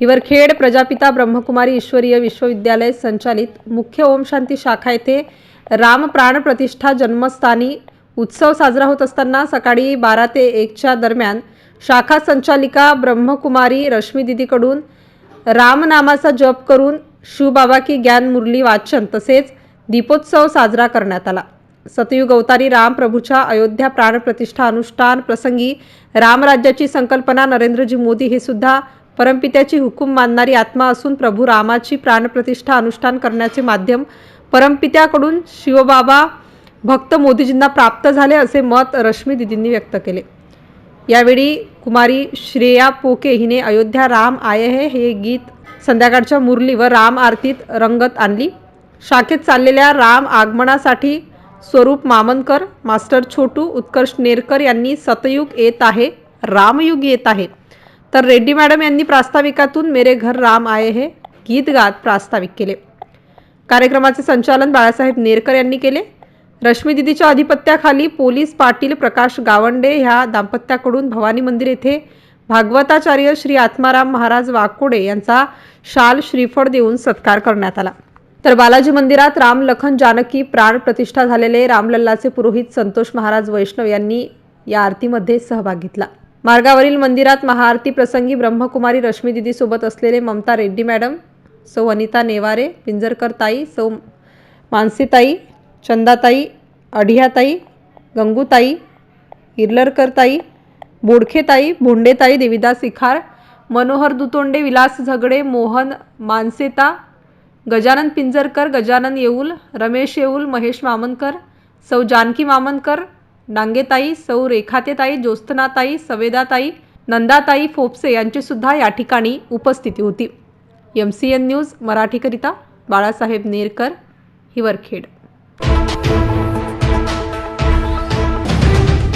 हिवरखेड प्रजापिता ब्रह्मकुमारी ईश्वरीय विश्वविद्यालय संचालित मुख्य ओम शांती शाखा येथे राम प्राण प्रतिष्ठा जन्मस्थानी उत्सव साजरा होत असताना सकाळी बारा ते एकच्या दरम्यान शाखा संचालिका ब्रह्मकुमारी रश्मी दिदीकडून रामनामाचा जप करून शिवबाबा की ज्ञान मुरली वाचन तसेच दीपोत्सव साजरा करण्यात आला. सतयुग अवतारी रामप्रभूच्या अयोध्या प्राणप्रतिष्ठा अनुष्ठान प्रसंगी रामराज्याची संकल्पना नरेंद्रजी मोदी हे सुद्धा परमपित्याची हुकूम मानणारी आत्मा असून प्रभू रामाची प्राणप्रतिष्ठा अनुष्ठान करण्याचे माध्यम परमपित्याकडून शिवबाबा भक्त मोदीजींना प्राप्त झाले असे मत रश्मी दिदींनी व्यक्त केले. यावेळी कुमारी श्रेया पोके हिने अयोध्या राम आय हे हे गीत संध्याकाळच्या मुरली व राम आरतीत रंगत आणली. शाखेत चाललेल्या राम आगमनासाठी स्वरूप मामनकर मास्टर छोटू उत्कर्ष नेरकर यांनी सतयुग येत आहे रामयुग येत आहे. तर रेड्डी मॅडम यांनी प्रास्ताविकातून मेरे घर राम आये हे गीत गात प्रास्ताविक केले. कार्यक्रमाचे संचालन बाळासाहेब नेरकर यांनी केले. रश्मी दिदीच्या अधिपत्याखाली पोलीस पाटील प्रकाश गावंडे ह्या दाम्पत्याकडून भवानी मंदिर येथे भागवताचार्य श्री आत्माराम महाराज वाकोडे यांचा शाल श्रीफळ देऊन सत्कार करण्यात आला. तर बालाजी मंदिरात राम लखन जानकी प्राण प्रतिष्ठा झालेले रामलल्लाचे पुरोहित संतोष महाराज वैष्णव यांनी या आरतीमध्ये सहभाग घेतला. मार्गावरील मंदिरात महाआरती प्रसंगी ब्रह्मकुमारी रश्मी सोबत असलेले ममता रेड्डी मॅडम सौ अनिता नेवारे पिंजरकर ताई सौ मानसीताई चंदाताई अढियाताई गंगूताई इर्लरकरताई बोडखेताई भोंडेताई देविदास इखार मनोहर दुतोंडे विलास झगडे मोहन मानसेता गजानन पिंजरकर गजानन येऊल रमेश येऊल महेश मामनकर सौ जानकी मामनकर डांगेताई सौ रेखातेताई ज्योत्सनाताई सवेदाताई नंदाताई फोपसे यांचीसुद्धा या ठिकाणी उपस्थिती होती. एम सी एन न्यूज मराठीकरिता बाळासाहेब नेरकर हिवरखेड.